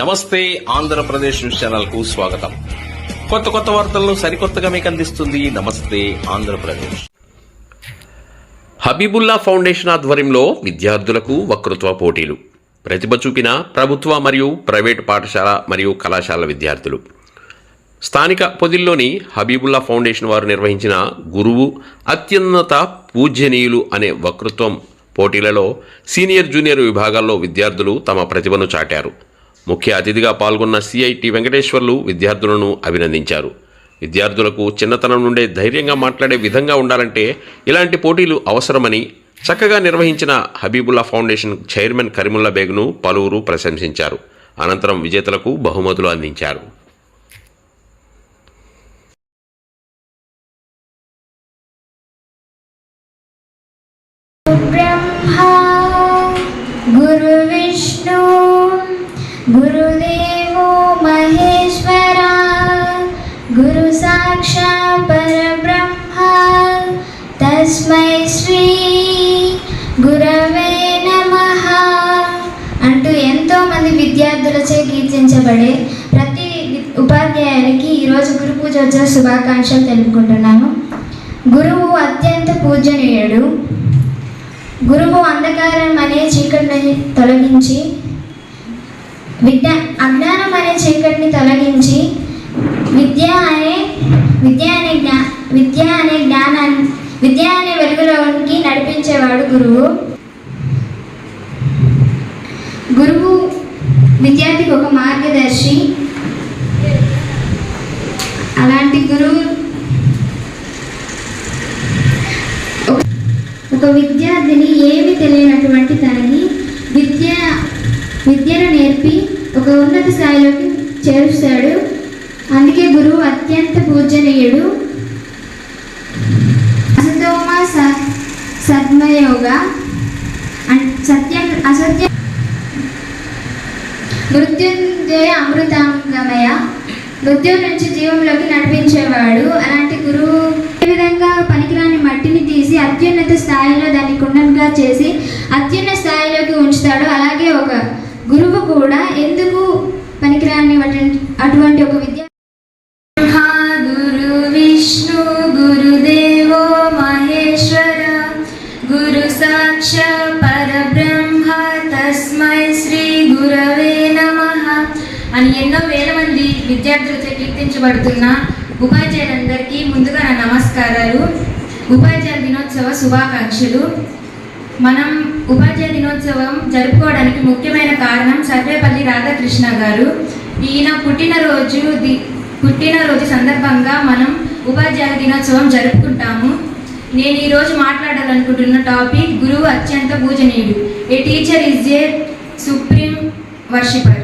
నమస్తే ఆంధ్రప్రదేశ్ న్యూస్ ఛానల్కు స్వాగతం. కొత్త కొత్త వార్తలను సరికొత్తగా మీకు అందిస్తుంది నమస్తే ఆంధ్రప్రదేశ్. హబీబుల్లా ఫౌండేషన్ ఆధ్వర్యంలో విద్యార్థులకు వక్తృత్వ పోటీలు. ప్రతిభ చూపిన ప్రభుత్వ మరియు ప్రైవేటు పాఠశాల మరియు కళాశాల విద్యార్థులు. స్థానిక పొదిల్లోని హబీబుల్లా ఫౌండేషన్ వారు నిర్వహించిన గురువు అత్యున్నత పూజ్యనీయులు అనే వక్తృత్వం పోటీలలో సీనియర్ జూనియర్ విభాగాల్లో విద్యార్థులు తమ ప్రతిభను చాటారు. ముఖ్య అతిథిగా పాల్గొన్న సిఐటి వెంకటేశ్వర్లు విద్యార్థులను అభినందించారు విద్యార్థులకు చిన్నతనం నుండే ధైర్యంగా మాట్లాడే విధంగా ఉండాలంటే ఇలాంటి పోటీలు అవసరమని చక్కగా నిర్వహించిన హబీబుల్లా ఫౌండేషన్ చైర్మన్ కరీముల్లా బేగ్ను పలువురు ప్రశంసించారు అనంతరం విజేతలకు బహుమతులు అందించారు ब्रह्मा गुरुविष्णु गुरुदेवो महेश्वरा गुरुसाक्षात् परब्रह्मा तस्मै श्री గురవే నమః అంటూ ఎంతో మంది విద్యార్థులచే కీర్తించబడే ప్రతి ఉపాధ్యాయులకి ఈరోజు గురు పూజోత్సవ శుభాకాంక్షలు తెలుపుకుంటున్నాను గురువు అత్యంత పూజనీయుడు గురువు అంధకారం అనే చీకటిని తొలగించి విద్య అజ్ఞానం అనే చీకటిని తొలగించి విద్య అనే విద్య అనే జ్ఞా విద్య అనే జ్ఞానాన్ని విద్య అనే వెలుగులోనికి నడిపించేవాడు గురువు. గురువు విద్యార్థికి ఒక మార్గదర్శి. అలాంటి గురువు ఒక విద్యార్థిని ఏమి తెలియనటువంటి తనకి విద్య విద్యను నేర్పి ఒక ఉన్నత స్థాయిలోకి చేరుస్తాడు. అందుకే గురువు అత్యంత పూజనీయుడు. అసతోమ స సద్మయోగ అన్- సత్యం అసత్య. మృత్యుంజయ అమృతాంగమయ. మృత్యు నుంచి జీవంలోకి నడిపించేవాడు. అలాంటి గురువు ఏ విధంగా పనికిరాని మట్టిని తీసి అత్యున్నత స్థాయిలో దాన్ని కుండంగా చేసి అత్యున్నత స్థాయిలోకి ఉంచుతాడు అలాగే ఒక ఎందుకు పనికిరాని అటువంటి ఒక విద్య గురు విష్ణు గురుదేవో మహేశ్వర గురు సాక్ష పరబ్రహ్మ తస్మై శ్రీ గురవే నమ. అని ఎన్నో వేల మంది విద్యార్థులతో కీర్తించబడుతున్న ఉపాధ్యాయులందరికీ ముందుగా నా నమస్కారాలు. ఉపాధ్యాయ దినోత్సవ శుభాకాంక్షలు. మనం ఉపాధ్యాయ దినోత్సవం జరుపుకోవడానికి ముఖ్యమైన కారణం సర్వేపల్లి రాధాకృష్ణ గారు. ఈయన పుట్టినరోజు ది పుట్టినరోజు సందర్భంగా మనం ఉపాధ్యాయ దినోత్సవం జరుపుకుంటాము. నేను ఈరోజు మాట్లాడాలనుకుంటున్న టాపిక్ గురువు అత్యంత పూజనీయుడు. A teacher is a supreme worshipper.